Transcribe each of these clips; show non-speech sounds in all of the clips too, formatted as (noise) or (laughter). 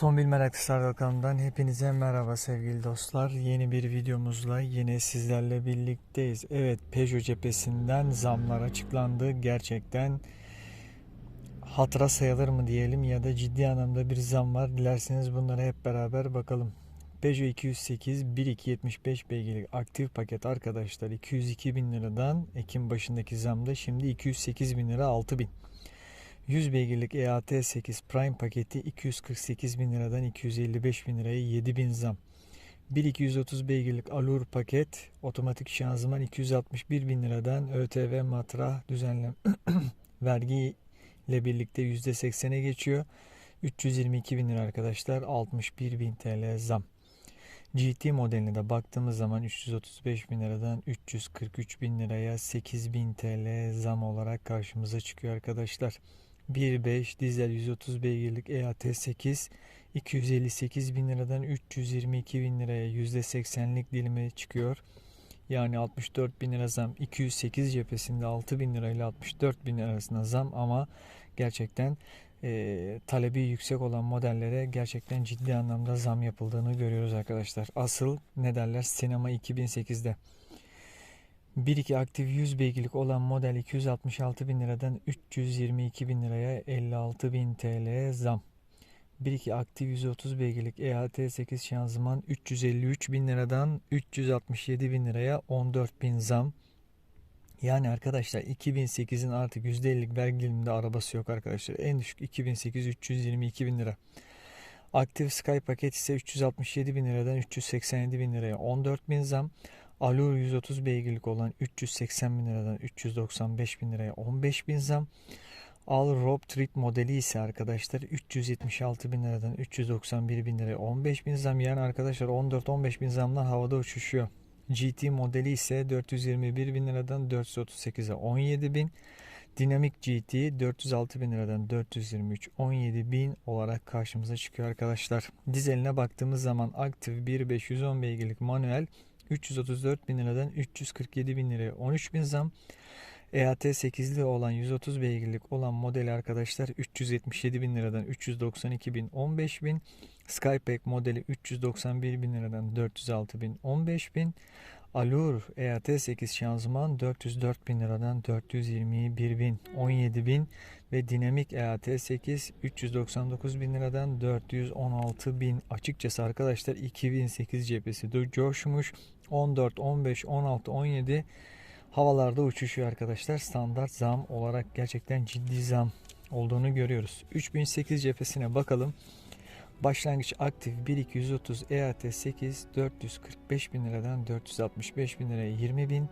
Otomobil Meraklısı kanalından hepinize merhaba sevgili dostlar. Yeni bir videomuzla yine sizlerle birlikteyiz. Evet Peugeot cephesinden zamlar açıklandı. Gerçekten hatıra sayılır mı diyelim ya da ciddi anlamda bir zam var. Dilerseniz bunlara hep beraber bakalım. Peugeot 208 1275 beygirlik aktif paket arkadaşlar 202 bin liradan Ekim başındaki zamda şimdi 208 bin lira 6 bin. 100 beygirlik E EAT8 Prime paketi 248 bin liradan 255 bin liraya 7 bin zam. 1230 beygirlik Allure paket otomatik şanzıman 261 bin liradan ÖTV matrah düzenlem (clears throat) vergi ile birlikte %80'e geçiyor. 322 bin lira arkadaşlar 61 bin TL zam. GT modeline de baktığımız zaman 335 bin liradan 343 bin liraya 8 bin TL zam olarak karşımıza çıkıyor arkadaşlar. 1.5 dizel 130 beygirlik E EAT8 258 bin liradan 322 bin liraya %80'lik dilime çıkıyor. Yani 64 bin lira zam 208 cephesinde 6 bin lirayla 64 bin arasında zam ama gerçekten e, talebi yüksek olan modellere gerçekten ciddi anlamda zam yapıldığını görüyoruz arkadaşlar. Asıl ne derler sinema 2008'de 1.2 aktif 100 beygirlik olan model 266 bin liradan 322 bin liraya 56 bin TL zam. 1.2 aktif 130 beygirlik E EAT8 şanzıman 353 bin liradan 367 bin liraya 14 bin zam. Yani arkadaşlar 2008'in artık %50'lik vergi diliminde arabası yok arkadaşlar. En düşük 2008 322 bin lira. Aktif Sky paket ise 367 bin liradan 387 bin liraya 14 bin zam. Allure 130 beygirlik olan 380 bin liradan 395 bin liraya 15 bin zam. All Rob Trip modeli ise arkadaşlar 376 bin liradan 391 bin liraya 15 bin zam. Yani arkadaşlar 14-15 bin zamdan havada uçuşuyor. GT modeli ise 421 bin liradan 438'e 17 bin. Dinamik GT 406 bin liradan 423 17 bin olarak karşımıza çıkıyor arkadaşlar. Dizeline baktığımız zaman aktif 1.510 beygirlik manuel 334 bin liradan 347 bin liraya 13 bin zam. EAT 8'li olan 130 beygirlik olan modeli arkadaşlar 377 bin liradan 392 bin 15 bin. Skypack modeli 391 bin liradan 406 bin 15 bin. Allure EAT 8 şanzıman 404 bin liradan 421 bin 17 bin ve dinamik EAT 8 399 bin liradan 416 bin. Açıkçası arkadaşlar 2008 cephesi de coşmuş. 14 15 16 17 havalarda uçuşuyor arkadaşlar. Standart zam olarak gerçekten ciddi zam olduğunu görüyoruz. 3008 cephesine bakalım Başlangıç aktif 1230 EAT 8 445 bin liradan 465 bin liraya 20 bin.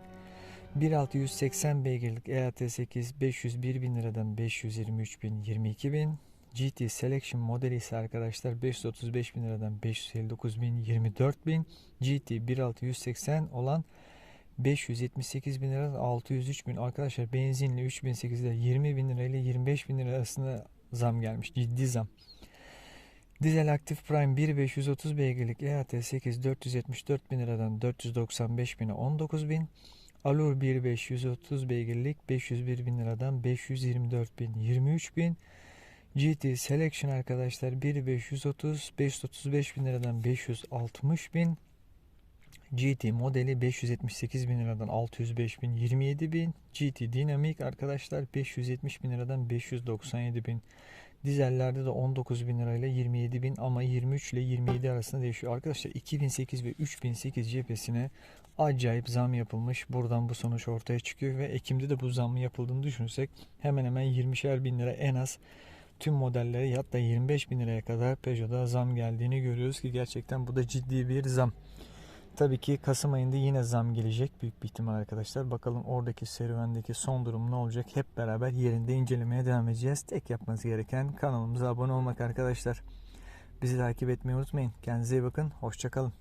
1680 beygirlik EAT 8 501 bin liradan 523 bin 22 bin. GT Selection modeli ise arkadaşlar 535 bin liradan 559 bin 24 bin. GT 1680 olan 578 bin liradan 603 bin. Arkadaşlar benzinli 3008'de 20 bin lirayla 25 bin lira arasında zam gelmiş. Ciddi zam. Dizel Aktif Prime 1530 beygirlik EAT 8 474 bin liradan 495 bine 19 bin. Allure 1530 beygirlik 501 bin liradan 524 bin 23 bin. GT Selection arkadaşlar 1530 535 bin liradan 560 bin. GT modeli 578 bin liradan 605 bin 27 bin. GT Dynamic arkadaşlar 570 bin liradan 597 bin. Dizellerde de 19 bin lirayla 27 bin ama 23 ile 27 arasında değişiyor. Arkadaşlar 2008 ve 3008 cephesine acayip zam yapılmış. Buradan bu sonuç ortaya çıkıyor ve Ekim'de de bu zammın yapıldığını düşünürsek hemen hemen 20'şer bin lira en az tüm modellere hatta 25 bin liraya kadar Peugeot'da zam geldiğini görüyoruz ki gerçekten bu da ciddi bir zam. Tabii ki Kasım ayında yine zam gelecek büyük bir ihtimal arkadaşlar. Bakalım oradaki serüvendeki son durum ne olacak? Hep beraber yerinde incelemeye devam edeceğiz. Tek yapmanız gereken kanalımıza abone olmak arkadaşlar. Bizi takip etmeyi unutmayın. Kendinize iyi bakın. Hoşçakalın.